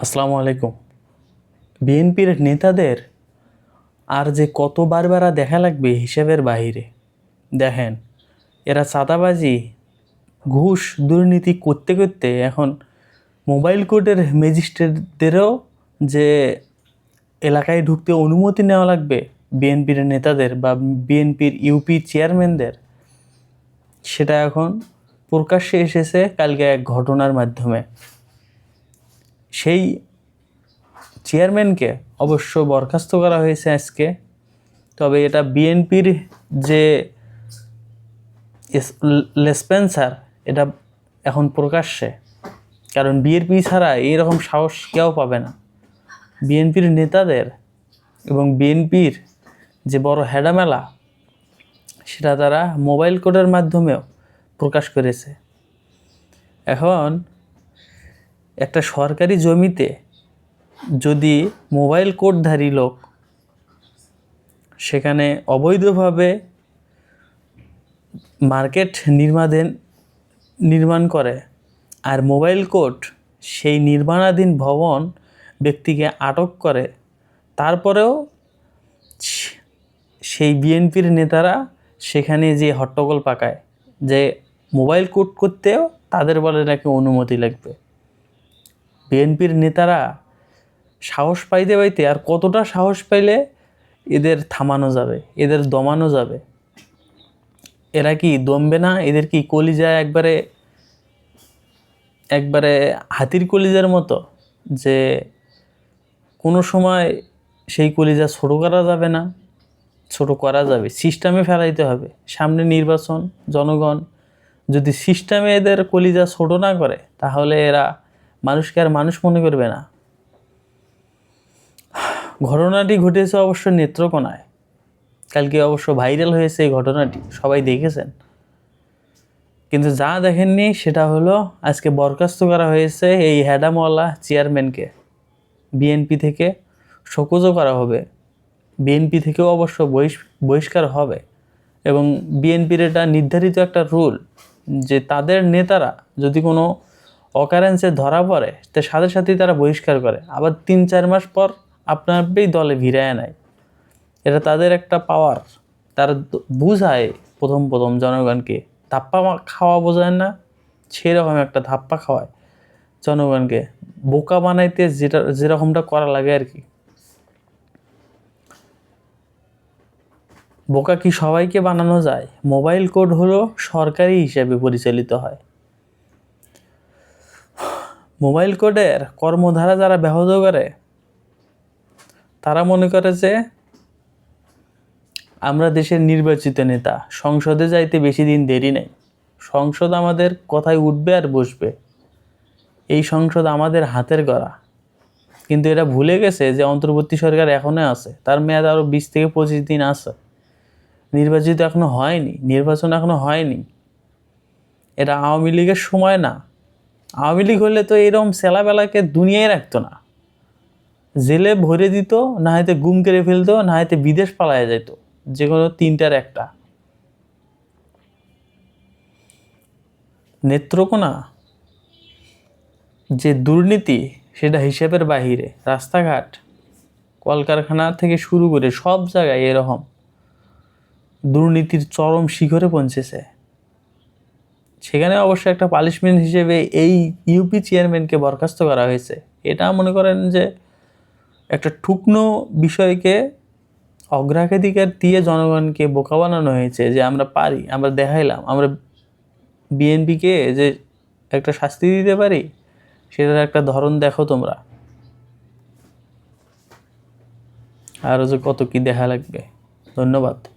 আসসালামু আলাইকুম। বিএনপির নেতাদের আর যে কত বারবার দেখা লাগবে হিসাবের বাইরে দেখেন, এরা চাঁদাবাজি, ঘুষ, দুর্নীতি করতে করতে এখন মোবাইল কোর্টের ম্যাজিস্ট্রেটদেরও যে এলাকায় ঢুকতে অনুমতি নেওয়া লাগবে বিএনপির নেতাদের বা বিএনপির ইউপি চেয়ারম্যানদের, সেটা এখন প্রকাশ্যে এসেছে কালকে এক ঘটনার মাধ্যমে। সেই চেয়ারম্যানকে অবশ্য বরখাস্ত করা হয়েছে আজকে। তবে এটা বিএনপির যে লেসপেন্সার, এটা এখন প্রকাশ্যে। কারণ বিএনপি ছাড়া এইরকম সাহস কেউ পাবে না। বিএনপির নেতাদের এবং বিএনপির যে বড় হেডামেলা, সেটা তারা মোবাইল কোডের মাধ্যমেও প্রকাশ করেছে। এখন একটা সরকারি জমিতে যদি মোবাইল কোডধারী লোক সেখানে অবৈধভাবে মার্কেট নির্মাণের নির্মাণ করে আর মোবাইল কোর্ট সেই নির্মাণাধীন ভবন ব্যক্তিকে আটক করে, তারপরেও সেই বিএনপির নেতারা সেখানে যে হট্টগোল পাকায় যে মোবাইল কোর্ট করতেও তাদের বলে নাকি অনুমতি লাগবে। বিএনপির নেতারা সাহস পাইতে পাইতে আর কতটা সাহস পাইলে এদের থামানো যাবে, এদের দমানো যাবে? এরা কি দমবে না? এদের কি কলিজা একবারে একবারে হাতির কলিজার মতো যে কোনো সময় সেই কলিজা ছোটো করা যাবে না? ছোট করা যাবে। সিস্টেমে ফেলাইতে হবে। সামনে নির্বাচন, জনগণ যদি সিস্টেমে এদের কলিজা ছোট না করে, তাহলে এরা মানুষকে আর মানুষ মনে করবে না। ঘটনাটি ঘটেছে অবশ্য নেত্রকোনায়। কালকে অবশ্য ভাইরাল হয়েছে এই ঘটনাটি, সবাই দেখেছেন। কিন্তু যা দেখেননি সেটা হলো, আজকে বরখাস্ত করা হয়েছে এই হ্যাডামওয়ালা চেয়ারম্যানকে। বিএনপি থেকে শোকজও করা হবে। বিএনপি থেকেও অবশ্য বহিষ- বহিষ্কার হবে। এবং বিএনপির এটা নির্ধারিত একটা রুল যে তাদের নেতারা যদি কোনো অকারেন্সে ধরা পড়ে, তো সাথে সাথেই তারা বহিষ্কার করে। আবার তিন, চার মাস পর আপনার আপনিই দলে ভিড়ায় নেয়। এটা তাদের একটা পাওয়ার তারা বুঝায় প্রথম প্রথম জনগণকে। ধাপ্পা খাওয়া বোঝায় না, সেরকম একটা ধাপ্পা খাওয়ায় জনগণকে। বোকা বানাইতে যেটা, যেরকমটা করা লাগে আর কি। বোকা কি সবাইকে বানানো যায়? মোবাইল কোড হলো সরকারি হিসাবে পরিচালিত হয়। মোবাইল কোডের কর্মধারা যারা ব্যাহত করে, তারা মনে করে যে আমরা দেশের নির্বাচিত নেতা, সংসদে যাইতে বেশি দিন দেরি নেই। সংসদ আমাদের কথায় উঠবে আর বসবে। এই সংসদ আমাদের হাতের গড়া। কিন্তু এরা ভুলে গেছে যে অন্তর্বর্তী সরকার এখনও আছে। তার মেয়াদ আরও বিশ থেকে পঁচিশ দিন আছে। নির্বাচিত এখনও হয়নি, নির্বাচন এখনও হয়নি। এটা আওয়ামী লীগের সময় না। আওয়ামী লীগ হলে তো এরকম সেলাবেলাকে দুনিয়ায় রাখতো না। জেলে ভরে দিত, না হয়তো গুম কেড়ে ফেলতো, না হয়তো বিদেশ পালায় যেত। যে কোনো তিনটার একটা। নেত্রকোনা, যে দুর্নীতি, সেটা হিসেবের বাহিরে। রাস্তাঘাট, কলকারখানা থেকে শুরু করে সব জায়গায় এরকম দুর্নীতির চরম শিখরে পৌঁছেছে। সেখানে অবশ্য একটা পানিশমেন্ট হিসেবে এই ইউপি চেয়ারম্যানকে বরখাস্ত করা হয়েছে। এটা মনে করেন যে একটা ঠুকনো বিষয়কে অগ্রাধিকার দিয়ে জনগণকে বোকা বানানো হয়েছে যে আমরা পারি, আমরা দেখাইলাম, আমরা বিএনপিকে যে একটা শাস্তি দিতে পারি, সেটার একটা ধরন দেখো তোমরা। আরও যে কত কি দেখা লাগবে। ধন্যবাদ।